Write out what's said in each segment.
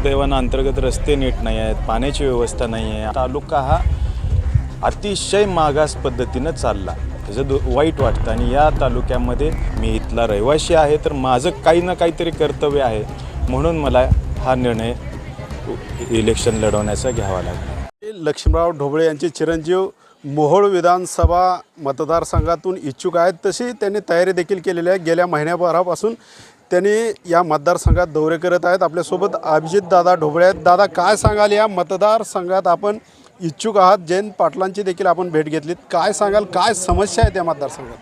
दुर्दैवानं अंतर्गत रस्ते नीट नाही आहेत पाण्याची व्यवस्था नाही आहे. तालुका हा अतिशय मागास पद्धतीनं चालला. त्याचं दु वाईट वाटतं. आणि या तालुक्यामध्ये मी इथला रहिवासी आहे तर माझं काही ना काहीतरी कर्तव्य आहे. म्हणून मला हा निर्णय इलेक्शन लढवण्याचा घ्यावा लागला. लक्ष्मणराव ढोबळे यांचे चिरंजीव मोहोळ विधानसभा मतदारसंघातून इच्छुक आहेत. तशी त्यांनी तयारी देखील केलेली आहे. गेल्या महिन्याभरापासून त्यांनी या मतदारसंघात दौरे करत आहेत. आपल्यासोबत अभिजित दादा ढोबळे आहेत. दादा काय सांगाल या मतदारसंघात आपण इच्छुक आहात? जयंत पाटलांची देखील आपण भेट घेतलीत. काय सांगाल? काय समस्या आहेत या मतदारसंघात?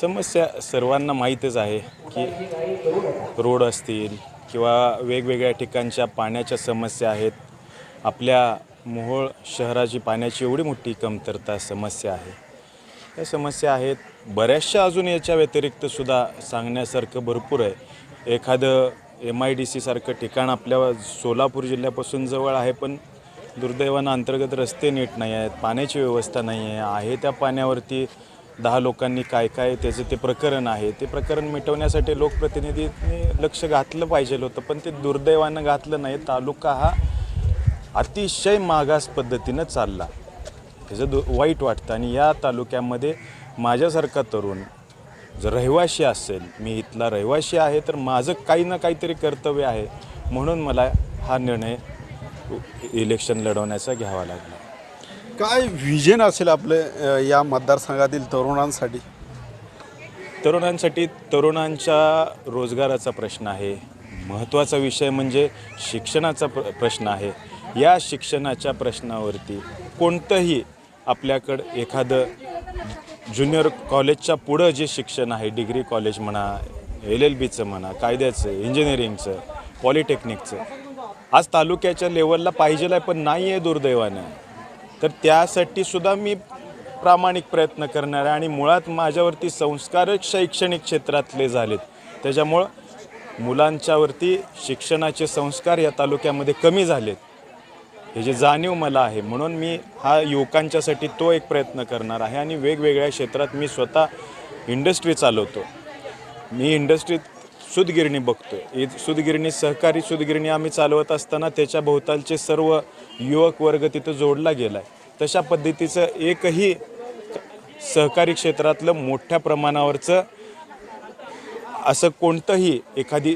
समस्या सर्वांना माहीतच आहे की रोड असतील किंवा वेगवेगळ्या ठिकाणच्या पाण्याच्या समस्या आहेत. आपल्या मोहोळ शहराची पाण्याची एवढी मोठी कमतरता समस्या आहे. या समस्या आहेत. बऱ्याचशा अजून याच्या व्यतिरिक्त सुद्धा सांगण्यासारखं भरपूर आहे. एखादं एम आय डी सीसारखं ठिकाण आपल्या सोलापूर जिल्ह्यापासून जवळ आहे पण दुर्दैवानं अंतर्गत रस्ते नीट नाही आहेत पाण्याची व्यवस्था नाही आहे. आहे त्या पाण्यावरती दहा लोकांनी काय काय त्याचं ते प्रकरण आहे. ते प्रकरण मिटवण्यासाठी लोकप्रतिनिधींनी लक्ष घातलं पाहिजे होतं पण ते दुर्दैवानं घातलं नाही. तालुका हा अतिशय मागास पद्धतीनं चालला. त्याचं दु वाईट वाटतं. आणि या तालुक्यामध्ये माझ्यासारखा तरुण जर रहिवाशी असेल मी इथला रहिवाशी आहे तर माझं काही ना काहीतरी कर्तव्य आहे. म्हणून मला हा निर्णय इलेक्शन लढवण्याचा घ्यावा लागला. काय विजन असेल आपले या मतदारसंघातील तरुणांसाठी? तरुणांसाठी तरुणांच्या रोजगाराचा प्रश्न आहे. महत्त्वाचा विषय म्हणजे शिक्षणाचा प्र प्रश्न आहे. या शिक्षणाच्या प्रश्नावरती कोणतंही आपल्याकडं एखादं ज्युनियर कॉलेजच्या पुढं जे शिक्षण आहे डिग्री कॉलेज म्हणा एल एल बीचं म्हणा कायद्याचं इंजिनिअरिंगचं पॉलिटेक्निकचं आज तालुक्याच्या लेवलला पाहिजेलं आहे पण नाही आहे दुर्दैवानं. तर त्यासाठी सुद्धा मी प्रामाणिक प्रयत्न करणार आहे आणि मुळात माझ्यावरती संस्कारच शैक्षणिक क्षेत्रातले झालेत. त्याच्यामुळं मुलांच्यावरती शिक्षणाचे संस्कार या तालुक्यामध्ये कमी झालेत. ह्याची जाणीव मला आहे म्हणून मी हा युवकांच्यासाठी तो एक प्रयत्न करणार आहे आणि वेगवेगळ्या क्षेत्रात मी स्वतः इंडस्ट्री चालवतो. मी इंडस्ट्रीत सुदगिरणी बघतो आहे सुदगिरणी सहकारी सुदगिरणी आम्ही चालवत असताना त्याच्या भोवतालचे सर्व युवक वर्ग तिथं जोडला गेला आहे तशा पद्धतीचं एकही सहकारी क्षेत्रातलं मोठ्या प्रमाणावरचं असं कोणतंही एखादी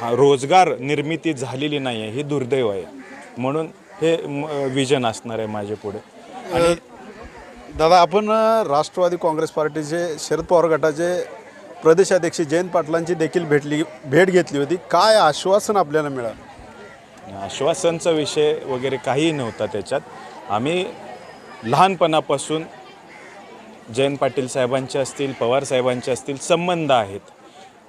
हा रोजगार निर्मिती झालेली नाही आहे हे दुर्दैव आहे. म्हणून हे विजन असणार आहे माझे पुढे. आणि दादा आपण राष्ट्रवादी काँग्रेस पार्टीचे शरद पवार गटाचे प्रदेशाध्यक्ष जयंत पाटलांची देखील भेटली भेट घेतली होती. काय आश्वासन आपल्याला मिळालं? आश्वासनचा विषय वगैरे काहीही नव्हता त्याच्यात. आम्ही लहानपणापासून जयंत पाटील साहेबांचे असतील पवार साहेबांचे असतील संबंध आहेत.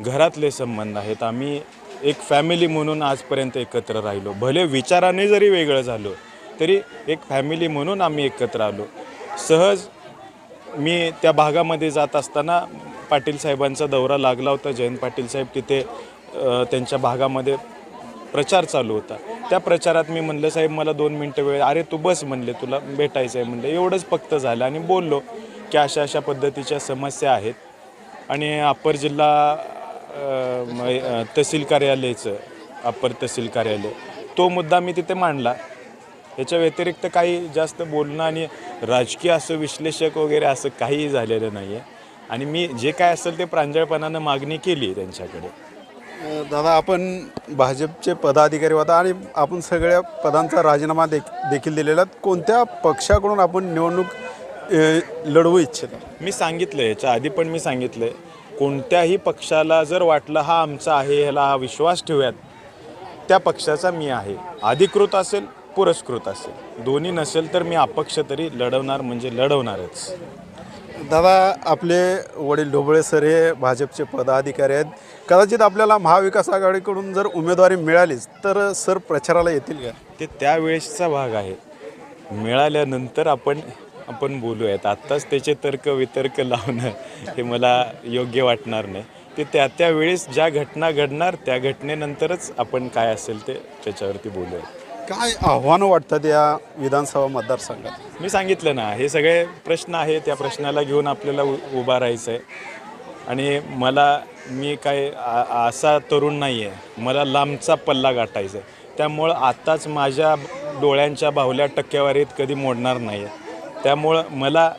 घरातले संबंध आहेत. आम्ही एक फॅमिली म्हणून आजपर्यंत एकत्र राहिलो. भले विचाराने जरी वेगळं झालो तरी एक फॅमिली म्हणून आम्ही एकत्र आलो. सहज मी त्या भागामध्ये जात असताना पाटील साहेबांचा दौरा लागला होता. जयंत पाटील साहेब तिथे त्यांच्या भागामध्ये प्रचार चालू होता. त्या प्रचारात मी म्हणलं साहेब मला दोन मिनटं वेळ अरे तू बस म्हणले तुला भेटायचं आहे म्हणलं. एवढंच फक्त झालं आणि बोललो की अशा अशा पद्धतीच्या समस्या आहेत. आणि अप्पर जिल्हा तहसील कार्यालयाचं अप्पर तहसील कार्यालय. तो मुद्दा मी तिथे मांडला. याच्या व्यतिरिक्त काही जास्त बोलणं आणि राजकीय असं विश्लेषक वगैरे असं काहीही झालेलं नाही आहे आणि मी जे काय असेल ते प्रांजळपणानं मागणी केली त्यांच्याकडे. दादा आपण भाजपचे पदाधिकारी होता आणि आपण सगळ्या पदांचा राजीनामा देख देखील दिलेला. आहे. कोणत्या पक्षाकडून आपण निवडणूक लढवू इच्छिता? मी सांगितलं याच्या आधी पण मी सांगितलं कोणत्याही पक्षाला जर वाटलं हा आमचा आहे ह्याला हा विश्वास ठेवूयात त्या पक्षाचा मी आहे. अधिकृत असेल पुरस्कृत असेल. दोन्ही नसेल तर मी अपक्ष तरी लढवणार म्हणजे लढवणारच. दादा आपले वडील ढोबळे सर हे भाजपचे पदाधिकारी आहेत. कदाचित आपल्याला महाविकास आघाडीकडून जर उमेदवारी मिळालीच तर सर प्रचाराला येतील का? ते त्यावेळेसचा भाग आहे. मिळाल्यानंतर आपण आपण बोलूयात. आत्ताच त्याचे तर्क वितर्क लावणं हे मला योग्य वाटणार नाही. ते त्या त्यावेळेस ज्या घटना घडणार त्या घटनेनंतरच आपण काय असेल ते त्याच्यावरती बोलूयात. काय आव्हानं वाटतात या विधानसभा मतदारसंघात? मी सांगितलं ना हे सगळे प्रश्न आहे त्या प्रश्नाला घेऊन आपल्याला उ उभा राहायचं आहे आणि मला मी काय असा तरुण नाही आहे मला लांबचा पल्ला गाठायचा आहे त्यामुळं आत्ताच माझ्या डोळ्यांच्या बाहुल्या टक्केवारीत कधी मोडणार नाही आहे त्यामुळं मला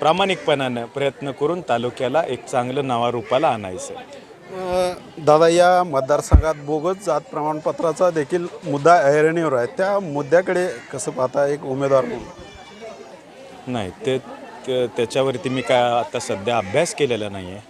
प्रामाणिकपणानं प्रयत्न करून तालुक्याला एक चांगलं नावारूपाला आणायचं अ, दादा या मतदारसंघात बोगस जात प्रमाणपत्राचा देखील मुद्दा ऐरणीवर आहे. त्या मुद्द्याकडे कसं पाहता एक उमेदवार म्हणून? नाही ते ते- त्याच्यावरती मी काय आता सध्या अभ्यास केलेला नाही आहे.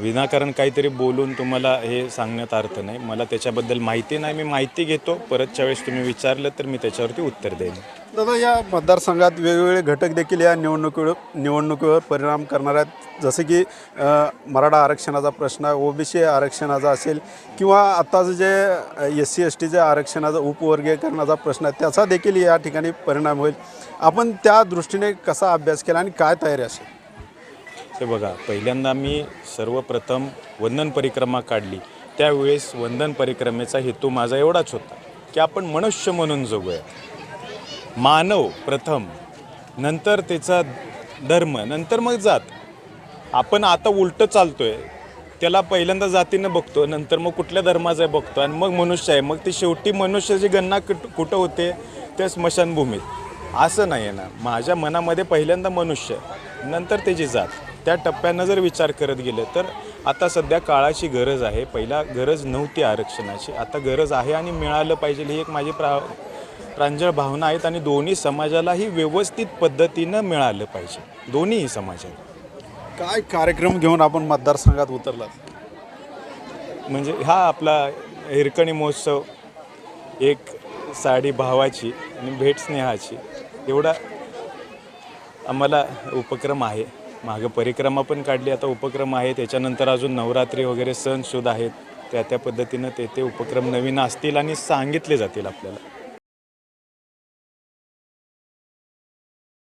विनाकारण काहीतरी बोलून तुम्हाला हे सांगण्यात अर्थ नाही. मला त्याच्याबद्दल माहिती नाही. मी माहिती घेतो. परतच्या वेळेस तुम्ही विचारलं तर मी त्याच्यावरती उत्तर देईन. दादा या मतदारसंघात वेगवेगळे घटक देखील या निवडणुकीवर निवडणुकीवर परिणाम करणार आहेत. जसे की अ, मराठा आरक्षणाचा प्रश्न आहे ओबीसी आरक्षणाचा असेल किंवा आत्ताचं जे एस सी एस टीच्या आरक्षणाचा उपवर्गीकरणाचा प्रश्न आहे त्याचा देखील या ठिकाणी परिणाम होईल. आपण त्या दृष्टीने कसा अभ्यास केला आणि काय तयारी असेल? ते बघा पहिल्यांदा मी सर्वप्रथम वंदन परिक्रमा काढली. त्यावेळेस वंदन परिक्रमेचा हेतू माझा एवढाच होता की आपण मनुष्य म्हणून जगूया. मानव प्रथम. नंतर त्याचा धर्म नंतर मग जात. आपण आता उलटं चालतोय. त्याला पहिल्यांदा जातीनं बघतो नंतर मग कुठल्या धर्माचं आहे बघतो आणि मग मनुष्य आहे. मग ती शेवटी मनुष्याची गणना कुठ कुठं होते? त्या स्मशानभूमीत. असं नाही आहे ना. माझ्या मनामध्ये पहिल्यांदा मनुष्य नंतर त्याची जात. त्या टप्प्यानं जर विचार करत गेलं तर आता सध्या काळाची गरज आहे. पहिला गरज नव्हती आरक्षणाची. आता गरज आहे आणि मिळालं पाहिजे ही एक माझी प्रा प्रांजळ भावना आहेत आणि दोन्ही समाजालाही व्यवस्थित पद्धतीनं मिळालं पाहिजे. दोन्हीही समाजाला. काय कार्यक्रम घेऊन आपण मतदारसंघात उतरलात? म्हणजे हा आपला हिरकणी महोत्सव एक साडी भावाची आणि भेट स्नेहाची एवढा आम्हाला उपक्रम आहे. मागं परिक्रमा पण काढली आता उपक्रम आहे. त्याच्यानंतर अजून नवरात्री वगैरे सण सुद्धा आहेत. त्या त्या पद्धतीनं ते ते उपक्रम नवीन असतील आणि सांगितले जातील आपल्याला.